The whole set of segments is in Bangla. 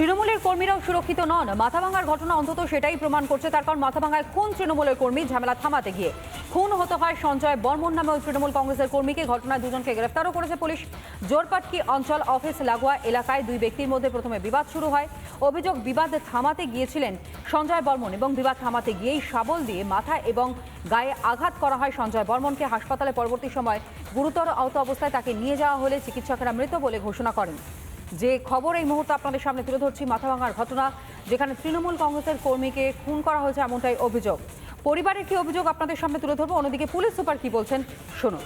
তৃণমূলের কর্মীরাও সুরক্ষিত নন। মাথাভাঙার ঘটনা অন্তত সেটাই প্রমাণ করছে। তার কারণ মাথা ভাঙায় খুন তৃণমূলের কর্মী, ঝামেলা থামাতে গিয়ে। খুন হতে হয় সঞ্জয় বর্মন নামে ওই তৃণমূল কংগ্রেসের কর্মীকে। ঘটনায় দুজনকে গ্রেফতারও করেছে পুলিশ। জোরপাটকি অঞ্চল অফিস লাগোয়া এলাকায় দুই ব্যক্তির মধ্যে প্রথমে বিবাদ শুরু হয়। অভিযোগ বিবাদ থামাতে গিয়েছিলেন সঞ্জয় বর্মন এবং বিবাদ থামাতে গিয়েই শাবল দিয়ে মাথা এবং গায়ে আঘাত করা হয় সঞ্জয় বর্মনকে। হাসপাতালে পরবর্তী সময় গুরুতর আহত অবস্থায় তাকে নিয়ে যাওয়া হলে চিকিৎসকেরা মৃত বলে ঘোষণা করেন। যে খবর এই মুহূর্তে আপনাদের সামনে তুলে ধরছি, মাথাভাঙার ঘটনা, যেখানে তৃণমূল কংগ্রেসের কর্মীকে খুন করা হয়েছে এমনটাই অভিযোগ। পরিবারের কি অভিযোগ আপনাদের সামনে তুলে ধরবো? অন্যদিকে পুলিশ সুপার কি বলছেন? শুনুন।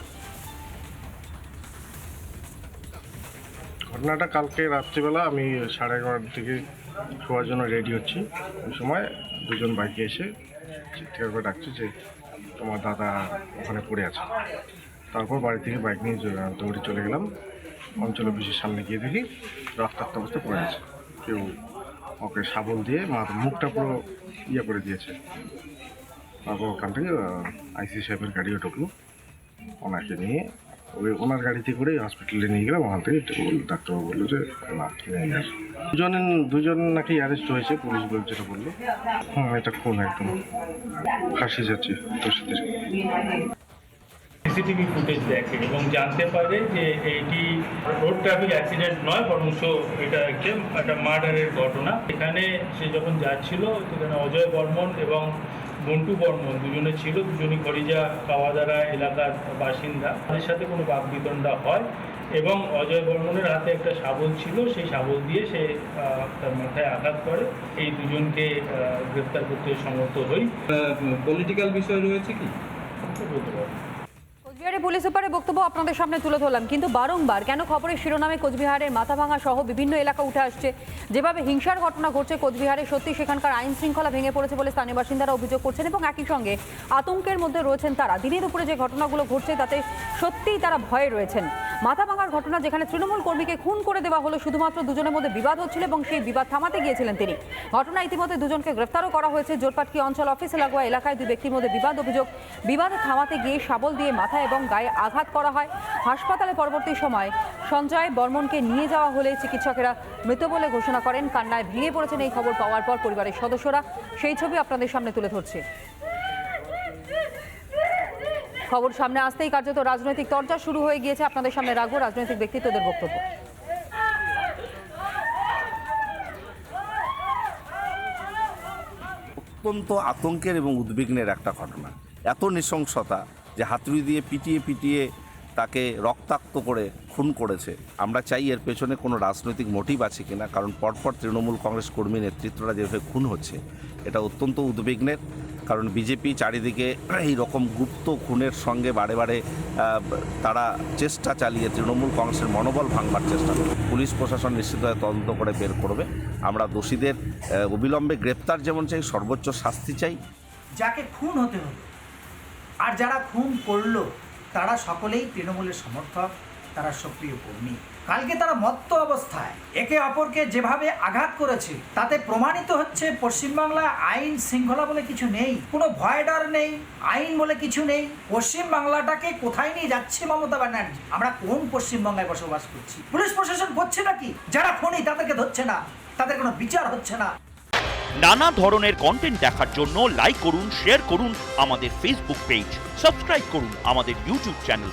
ঘটনাটা কালকে রাত্রিবেলা আমি সাড়ে এগারোটার দিকে শোয়ার জন্য রেডি হচ্ছি। ওই সময় দুজন বাইকে এসে চিৎকার করে ডাকছে যে, তোমার দাদা ওখানে পড়ে আছে। তারপর বাড়ি থেকে বাইক নিয়ে দৌড়ে চলে গেলাম। অঞ্চল অফিসের সামনে গিয়ে দেখি রক্তাক্ত অবস্থা পড়ে আছে কেউ ওকে শাবল দিয়ে মাথা মুখটা পুরো ইয়ে করে দিয়েছে। তারপর ওখান থেকে আইসি সাহেবের গাড়িও ঢুকলো। ওনাকে নিয়ে ওই ওনার গাড়িতে করে হসপিটালে নিয়ে গেলাম। ওখান থেকে ডাক্তারবাবু বলল যে, না গেছে দুজন নাকি অ্যারেস্ট হয়েছে, পুলিশ বল যেটা বলল। হ্যাঁ এটা খুন একদম। ফাঁসি যাচ্ছে সিসিটিভি ফুটেজ দেখে এবং জানতে পারে যে এটি রোড ট্রাফিক অ্যাক্সিডেন্ট নয় বরঞ্চ এটা একটা একটা মার্ডারের ঘটনা। এখানে সে যখন যাচ্ছিল সেখানে অজয় বর্মন এবং মন্টু বর্মন দুজনে ছিল দুজনই খরিজা কাওয়াদারা এলাকার বাসিন্দা। তাদের সাথে কোনো বাকবিতণ্ডা হয় এবং অজয় বর্মনের হাতে একটা শাবল ছিল সেই শাবল দিয়ে সে তার মাথায় আঘাত করে। এই দুজনকে গ্রেপ্তার করতে সমর্থ হই। পলিটিক্যাল বিষয় রয়েছে কি? বলতে পারি কোচবিহারে পুলিশ সুপারের বক্তব্য আপনাদের সামনে তুলে ধরলাম। কিন্তু বারংবার কেন খবরের শিরোনামে কোচবিহারের মাথাভাঙা সহ বিভিন্ন এলাকা উঠে আসছে? যেভাবে হিংসার ঘটনা ঘটছে কোচবিহারে, সত্যি সেখানকার আইন শৃঙ্খলা ভেঙে পড়েছে বলে স্থানীয় বাসিন্দারা অভিযোগ করছেন এবং একই সঙ্গে আতঙ্কের মধ্যে রয়েছেন তারা। দিনের উপরে যে ঘটনাগুলো ঘটছে, তাতে সত্যিই তারা ভয়ে রয়েছেন। মাথাভাঙার ঘটনা যেখানে তৃণমূল কর্মীকে খুন করে দেওয়া হলো, শুধুমাত্র দুজনের মধ্যে বিবাদ হচ্ছিল এবং সেই বিবাদ থামাতে গিয়েছিলেন তিনি। ঘটনা ইতিমধ্যে দুজনকে গ্রেফতারও করা হয়েছে। জোরপাটকি অঞ্চল অফিস লাগোয়া এলাকায় দুই ব্যক্তির মধ্যে বিবাদ অভিযোগ। বিবাদ থামাতে গিয়ে শাবল দিয়ে মাথা এবং গায়ে আঘাত করা হয়। হাসপাতালে পরবর্তী সময় সঞ্জয় বর্মনকে নিয়ে যাওয়া হলে চিকিৎসকেরা মৃত বলে ঘোষণা করেন। কান্নায় ভেঙে পড়েছেন এই খবর পাওয়ার পর পরিবারের সদস্যরা। সেই ছবি আপনাদের সামনে তুলে ধরছে। খবর সামনে আসতেই কার্যত রাজনৈতিক চর্চা শুরু হয়ে গিয়েছে। আপনাদের সামনে রাখব রাজনৈতিক ব্যক্তিত্বদের বক্তব্য। অত্যন্ত আতঙ্কের এবং উদ্বিগ্নের একটা ঘটনা। এত নৃশংসতা যে হাতুড়ি দিয়ে পিটিয়ে পিটিয়ে তাকে রক্তাক্ত করে খুন করেছে। আমরা চাই এর পেছনে কোনো রাজনৈতিক মোটিভ আছে কিনা, কারণ পরপর তৃণমূল কংগ্রেস কর্মী নেতৃত্বরা যেভাবে খুন হচ্ছে, এটা অত্যন্ত উদ্বিগ্নের। কারণ বিজেপি চারিদিকে এই রকম গুপ্ত খুনের সঙ্গে বারে বারে তারা চেষ্টা চালিয়ে তৃণমূল কংগ্রেসের মনোবল ভাঙবার চেষ্টা পুলিশ প্রশাসন নিশ্চিতভাবে তদন্ত করে বের করবে। আমরা দোষীদের অবিলম্বে গ্রেপ্তার যেমন চাই, সর্বোচ্চ শাস্তি চাই। যাকে খুন হতে হলো আর যারা খুন করল, তারা সকলেই তৃণমূলের সমর্থক। তারা সক্রিয় কর্মী। কালকে তারা মত্ত অবস্থায়। একে অপরকে যেভাবে আঘাত করেছে, তাতে প্রমাণিত হচ্ছে পশ্চিমবাংলা আইন শৃঙ্খলা বলে কিছু নেই, কোনো ভয় ডর নেই, আইন বলে কিছু নেই। পশ্চিম বাংলাটাকে কোথায় নিয়ে যাচ্ছে মমতা ব্যানার্জি? আমরা কোন পশ্চিমবঙ্গে বসবাস করছি? পুলিশ প্রশাসন করছে নাকি? যারা খুনি, তাদেরকে ধরছে না। তাদের কোনো বিচার হচ্ছে না। নানা ধরনের কন্টেন্ট দেখার জন্য লাইক করুন শেয়ার করুন আমাদের ফেসবুক পেজ সাবস্ক্রাইব করুন আমাদের ইউটিউব চ্যানেল